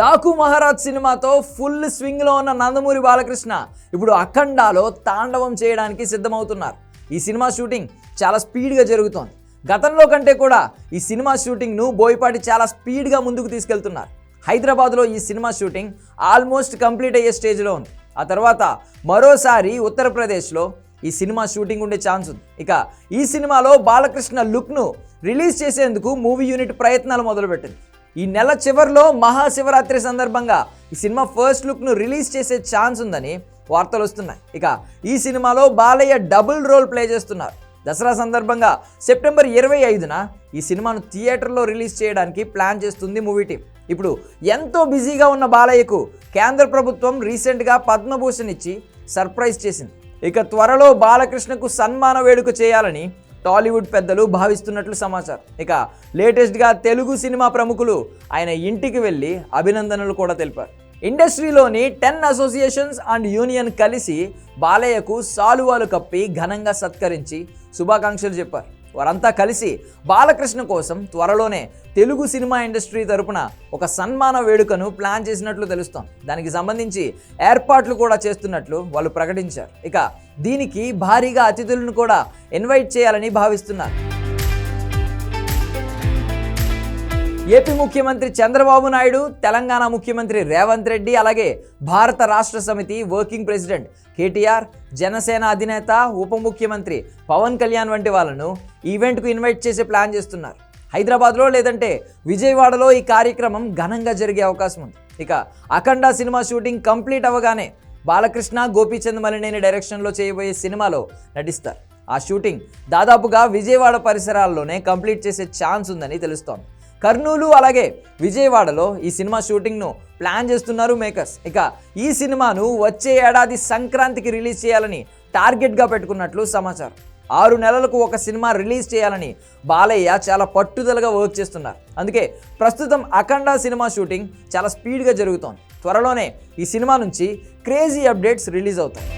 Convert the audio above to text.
డాకు మహారాజ్ సినిమాతో ఫుల్ స్వింగ్లో ఉన్న నందమూరి బాలకృష్ణ ఇప్పుడు అఖండాలో తాండవం చేయడానికి సిద్ధమవుతున్నారు. ఈ సినిమా షూటింగ్ చాలా స్పీడ్గా జరుగుతోంది. గతంలో కంటే కూడా ఈ సినిమా షూటింగ్ను బోయపాటి చాలా స్పీడ్గా ముందుకు తీసుకెళ్తున్నారు. హైదరాబాద్లో ఈ సినిమా షూటింగ్ ఆల్మోస్ట్ కంప్లీట్ అయ్యే స్టేజ్లో ఉంది. ఆ తర్వాత మరోసారి ఉత్తరప్రదేశ్లో ఈ సినిమా షూటింగ్ ఉండే ఛాన్స్ ఉంది. ఇక ఈ సినిమాలో బాలకృష్ణ లుక్ను రిలీజ్ చేసేందుకు మూవీ యూనిట్ ప్రయత్నాలు మొదలుపెట్టింది. ఈ నెల చివరిలో మహాశివరాత్రి సందర్భంగా ఈ సినిమా ఫస్ట్ లుక్ను రిలీజ్ చేసే ఛాన్స్ ఉందని వార్తలు వస్తున్నాయి. ఇక ఈ సినిమాలో బాలయ్య డబుల్ రోల్ ప్లే చేస్తున్నారు. దసరా సందర్భంగా సెప్టెంబర్ ఇరవై ఐదున ఈ సినిమాను థియేటర్లో రిలీజ్ చేయడానికి ప్లాన్ చేస్తుంది మూవీ టీం ఇప్పుడు ఎంతో బిజీగా ఉన్న బాలయ్యకు కేంద్ర ప్రభుత్వం రీసెంట్గా పద్మభూషణ్ ఇచ్చి సర్ప్రైజ్ చేసింది. ఇక త్వరలో బాలకృష్ణకు సన్మాన వేడుక చేయాలని టాలీవుడ్ పెద్దలు భావిస్తున్నట్లు సమాచారం. ఇక లేటెస్ట్గా తెలుగు సినిమా ప్రముఖులు ఆయన ఇంటికి వెళ్ళి అభినందనలు కూడా తెలిపారు. ఇండస్ట్రీలోని టెన్ అసోసియేషన్స్ అండ్ యూనియన్ కలిసి బాలయ్యకు సాలువాలు కప్పి ఘనంగా సత్కరించి శుభాకాంక్షలు చెప్పారు. వారంతా కలిసి బాలకృష్ణ కోసం త్వరలోనే తెలుగు సినిమా ఇండస్ట్రీ తరపున ఒక సన్మాన వేడుకను ప్లాన్ చేసినట్లు తెలుస్తాం. దానికి సంబంధించి ఏర్పాట్లు కూడా చేస్తున్నట్లు వాళ్ళు ప్రకటించారు. ఇక దీనికి భారీగా అతిథులను కూడా ఇన్వైట్ చేయాలని భావిస్తున్నారు. ఏపీ ముఖ్యమంత్రి చంద్రబాబు నాయుడు తెలంగాణ ముఖ్యమంత్రి రేవంత్ రెడ్డి అలాగే భారత రాష్ట్ర సమితి వర్కింగ్ ప్రెసిడెంట్ కేటీఆర్ జనసేన అధినేత ఉప ముఖ్యమంత్రి పవన్ కళ్యాణ్ వంటి వాళ్ళను ఈవెంట్కు ఇన్వైట్ చేసే ప్లాన్ చేస్తున్నారు. హైదరాబాద్లో లేదంటే విజయవాడలో ఈ కార్యక్రమం ఘనంగా జరిగే అవకాశం ఉంది. ఇక అఖండ సినిమా షూటింగ్ కంప్లీట్ అవ్వగానే బాలకృష్ణ గోపీచంద్ మలినేని డైరెక్షన్లో చేయబోయే సినిమాలో నటిస్తారు. ఆ షూటింగ్ దాదాపుగా విజయవాడ పరిసరాల్లోనే కంప్లీట్ చేసే ఛాన్స్ ఉందని తెలుస్తోంది. కర్నూలు అలాగే విజయవాడలో ఈ సినిమా షూటింగ్ను ప్లాన్ చేస్తున్నారు మేకర్స్. ఇక ఈ సినిమాను వచ్చే ఏడాది సంక్రాంతికి రిలీజ్ చేయాలని టార్గెట్గా పెట్టుకున్నట్లు సమాచారం. ఆరు నెలలకు ఒక సినిమా రిలీజ్ చేయాలని బాలయ్య చాలా పట్టుదలగా వర్క్ చేస్తున్నారు. అందుకే ప్రస్తుతం అఖండ సినిమా షూటింగ్ చాలా స్పీడ్గా జరుగుతోంది. త్వరలోనే ఈ సినిమా నుంచి క్రేజీ అప్డేట్స్ రిలీజ్ అవుతాయి.